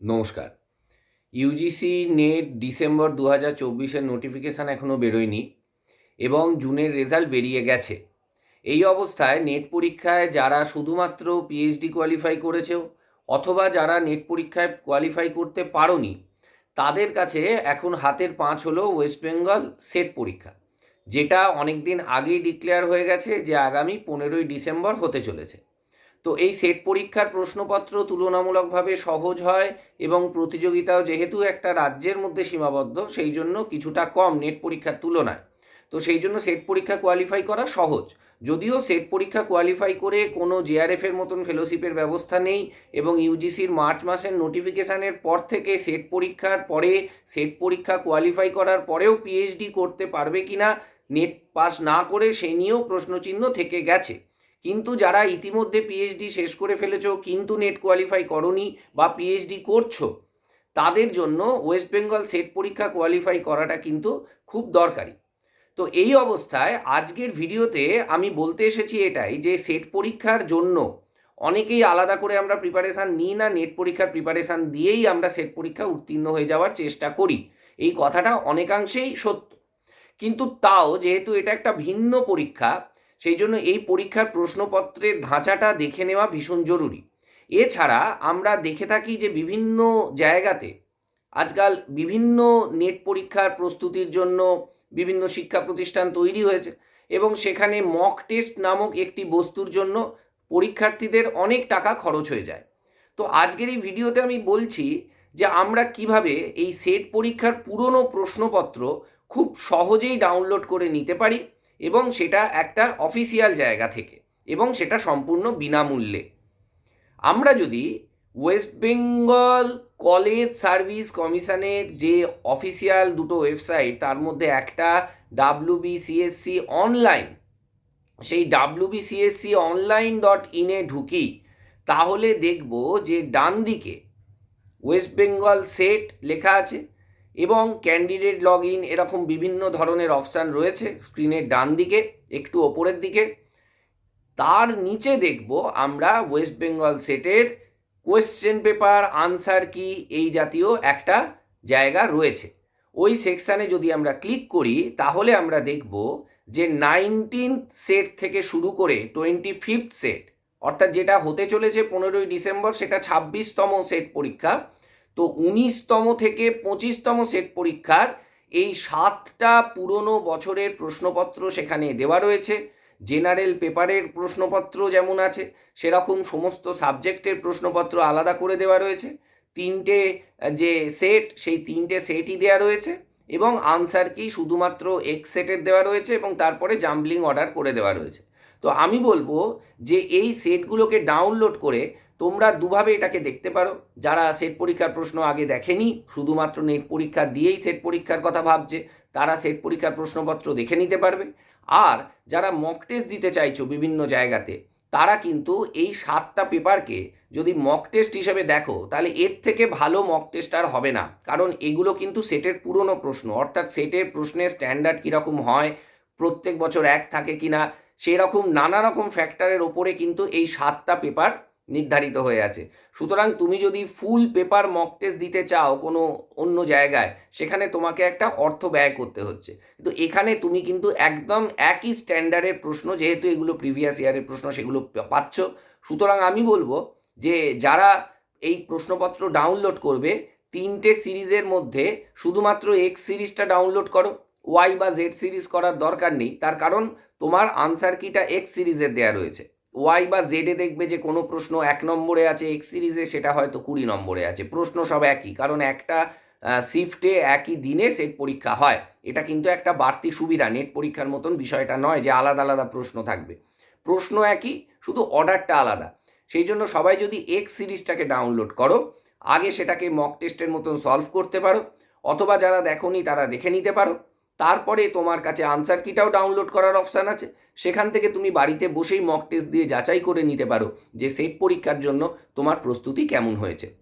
নমস্কার। UGC net December দু হাজার চব্বিশের নোটিফিকেশান এখনও বেরোয়নি এবং জুনের রেজাল্ট বেরিয়ে গেছে। এই অবস্থায় নেট পরীক্ষায় যারা শুধুমাত্র পিএইচডি কোয়ালিফাই করেছেও অথবা যারা নেট পরীক্ষায় কোয়ালিফাই করতে পারোনি, তাদের কাছে এখন হাতের পাঁচ হলো ওয়েস্ট বেঙ্গল সেট পরীক্ষা, যেটা অনেক দিন আগেই ডিক্লেয়ার হয়ে গেছে যে আগামী পনেরোই ডিসেম্বর হতে চলেছে। তো এই সেট পরীক্ষার প্রশ্নপত্র তুলনামূলকভাবে সহজ হয় এবং প্রতিযোগিতাও যেহেতু একটা রাজ্যের মধ্যে সীমাবদ্ধ, সেই জন্য কিছুটা কম নেট পরীক্ষার তুলনায়। তো সেই জন্য সেট পরীক্ষা কোয়ালিফাই করা সহজ। যদিও সেট পরীক্ষা কোয়ালিফাই করে কোনো জেআরএফের মতন ফেলোশিপের ব্যবস্থা নেই এবং ইউজিসির মার্চ মাসের নোটিফিকেশানের পর থেকে সেট পরীক্ষার পরে সেট পরীক্ষা কোয়ালিফাই করার পরেও পিএইচডি করতে পারবে কি না নেট পাস না করে সে নিয়েও প্রশ্নচিহ্ন থেকে গেছে। কিন্তু যারা ইতিমধ্যে পিএইচডি শেষ করে ফেলেছো, কিন্তু নেট কোয়ালিফাই করনি বা পিএইচডি করছ, তাদের জন্য ওয়েস্ট বেঙ্গল সেট পরীক্ষা কোয়ালিফাই করাটা কিন্তু খুব দরকারি। তো এই অবস্থায় আজকের ভিডিওতে আমি বলতে এসেছি এটাই যে সেট পরীক্ষার জন্য অনেকেই আলাদা করে আমরা প্রিপারেশান নিই না নেট পরীক্ষার প্রিপারেশান দিয়েই আমরা সেট পরীক্ষা উত্তীর্ণ হয়ে যাওয়ার চেষ্টা করি। এই কথাটা অনেকাংশেই সত্য। কিন্তু তাও যেহেতু এটা একটা ভিন্ন পরীক্ষা সেই জন্য এই পরীক্ষার প্রশ্নপত্রের ধাঁচাটা দেখে নেওয়া ভীষণ জরুরি। এছাড়া আমরা দেখে থাকি যে বিভিন্ন জায়গাতে আজকাল বিভিন্ন নেট পরীক্ষার প্রস্তুতির জন্য বিভিন্ন শিক্ষা প্রতিষ্ঠান তৈরি হয়েছে এবং সেখানে মক টেস্ট নামক একটি বস্তুর জন্য পরীক্ষার্থীদের অনেক টাকা খরচ হয়ে যায়। তো আজকের এই ভিডিওতে আমি বলছি যে আমরা কীভাবে এই সেট পরীক্ষার পুরনো প্রশ্নপত্র খুব সহজেই ডাউনলোড করে নিতে পারি এবং সেটা একটা অফিসিয়াল জায়গা থেকে এবং সেটা সম্পূর্ণ বিনামূল্যে। আমরা যদি ওয়েস্ট বেঙ্গল কলেজ সার্ভিস কমিশনের যে অফিসিয়াল দুটো ওয়েবসাইট তার মধ্যে একটা ডাব্লিউবিসিএসসি অনলাইন সেই ডাব্লিউবিসিএসসি অনলাইন ডট ইনে ঢুকি, তাহলে দেখব যে ডান দিকে ওয়েস্ট বেঙ্গল সেট লেখা আছে এবং ক্যান্ডিডেট লগ ইন এরকম বিভিন্ন ধরনের অপশান রয়েছে স্ক্রিনের ডান দিকে, একটু ওপরের দিকে। তার নিচে দেখব আমরা ওয়েস্ট বেঙ্গল সেটের কোয়েশ্চেন পেপার, আনসার কি, এই জাতীয় একটা জায়গা রয়েছে। ওই সেকশানে যদি আমরা ক্লিক করি, তাহলে আমরা দেখব যে নাইনটিন্থ সেট থেকে শুরু করে টোয়েন্টি ফিফথ সেট, অর্থাৎ যেটা হতে চলেছে পনেরোই ডিসেম্বর, সেটা ছাব্বিশতম সেট পরীক্ষা তো উনিশতম থেকে পঁচিশতম সেট পরীক্ষার এই সাতটা পুরনো বছরের প্রশ্নপত্র সেখানে দেওয়া রয়েছে। জেনারেল পেপারের প্রশ্নপত্র যেমন আছে, সেরকম সমস্ত সাবজেক্টের প্রশ্নপত্র আলাদা করে দেওয়া রয়েছে। তিনটে যে সেট, সেই তিনটে সেটই দেওয়া রয়েছে এবং আনসার কি শুধুমাত্র এক্স সেটের দেওয়া রয়েছে এবং তারপরে জাম্বলিং অর্ডার করে দেওয়া রয়েছে। তো আমি বলব যে এই সেটগুলোকে ডাউনলোড করে তোমরা দুভাবে এটাকে দেখতে পারো। যারা সেট পরীক্ষার প্রশ্ন আগে দেখেনি, শুধুমাত্র নেট পরীক্ষা দিয়েই সেট পরীক্ষার কথা ভাবছে, তারা সেট পরীক্ষার প্রশ্নপত্র দেখে নিতে পারবে। আর যারা মক টেস্ট দিতে চাইছো বিভিন্ন জায়গাতে, তারা কিন্তু এই সাতটা পেপারকে যদি মক টেস্ট হিসেবে দেখো, তাহলে এর থেকে ভালো মক টেস্ট আর হবে না। কারণ এগুলো কিন্তু সেটের পুরনো প্রশ্ন, অর্থাৎ সেটের প্রশ্নের স্ট্যান্ডার্ড কীরকম হয়, প্রত্যেক বছর এক থাকে কি না সেরকম নানা রকম ফ্যাক্টরের ওপরে কিন্তু এই সাতটা পেপার নির্ধারিত হয়ে আছে। সুতরাং তুমি যদি ফুল পেপার মক টেস্ট দিতে চাও কোনো অন্য জায়গায়, সেখানে তোমাকে একটা অর্থ ব্যয় করতে হচ্ছে। কিন্তু এখানে তুমি কিন্তু একদম একই স্ট্যান্ডার্ডের প্রশ্ন, যেহেতু এগুলো প্রিভিয়াস ইয়ারের প্রশ্ন, সেগুলো পাচ্ছ। সুতরাং আমি বলব যে যারা এই প্রশ্নপত্র ডাউনলোড করবে, তিনটে সিরিজের মধ্যে শুধুমাত্র এক্স সিরিজটা ডাউনলোড করো। ওয়াই বা জেড সিরিজ করার দরকার নেই। তার কারণ তোমার আনসার কিটা এক্স সিরিজের দেওয়া রয়েছে। ওয়াই বা জেডে দেখবে যে কোনো প্রশ্ন এক নম্বরে আছে এক্স সিরিজে সেটা হয়তো কুড়ি নম্বরে আছে। প্রশ্ন সব একই, কারণ একটা শিফটে একই দিনে সেট পরীক্ষা হয়। এটা কিন্তু একটা বাড়তি সুবিধা নেট পরীক্ষার মতন বিষয়টা নয় যে আলাদা আলাদা প্রশ্ন থাকবে। প্রশ্ন একই, শুধু অর্ডারটা আলাদা। সেই জন্য সবাই যদি এক্স সিরিজটাকে ডাউনলোড করো, আগে সেটাকে মক টেস্টের মতন সলভ করতে পারো, অথবা যারা দেখোনি তারা দেখে নিতে পারো। তারপরে তোমার কাছে আনসার কিটাও ডাউনলোড করার অপশান আছে। সেখান থেকে তুমি বাড়িতে বসেই মক টেস্ট দিয়ে যাচাই করে নিতে পারো যে সেট পরীক্ষার জন্য তোমার প্রস্তুতি কেমন হয়েছে।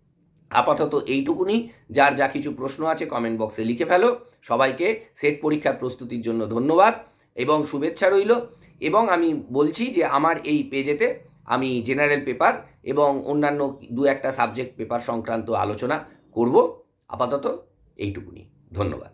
আপাতত এইটুকুনি। যার যা কিছু প্রশ্ন আছে কমেন্ট বক্সে লিখে ফেলো। সবাইকে সেট পরীক্ষার প্রস্তুতির জন্য ধন্যবাদ এবং শুভেচ্ছা রইল। এবং আমি বলছি যে আমার এই পেজেতে আমি জেনারেল পেপার এবং অন্যান্য দু একটা সাবজেক্ট পেপার সংক্রান্ত আলোচনা করব। আপাতত এইটুকুনি। ধন্যবাদ।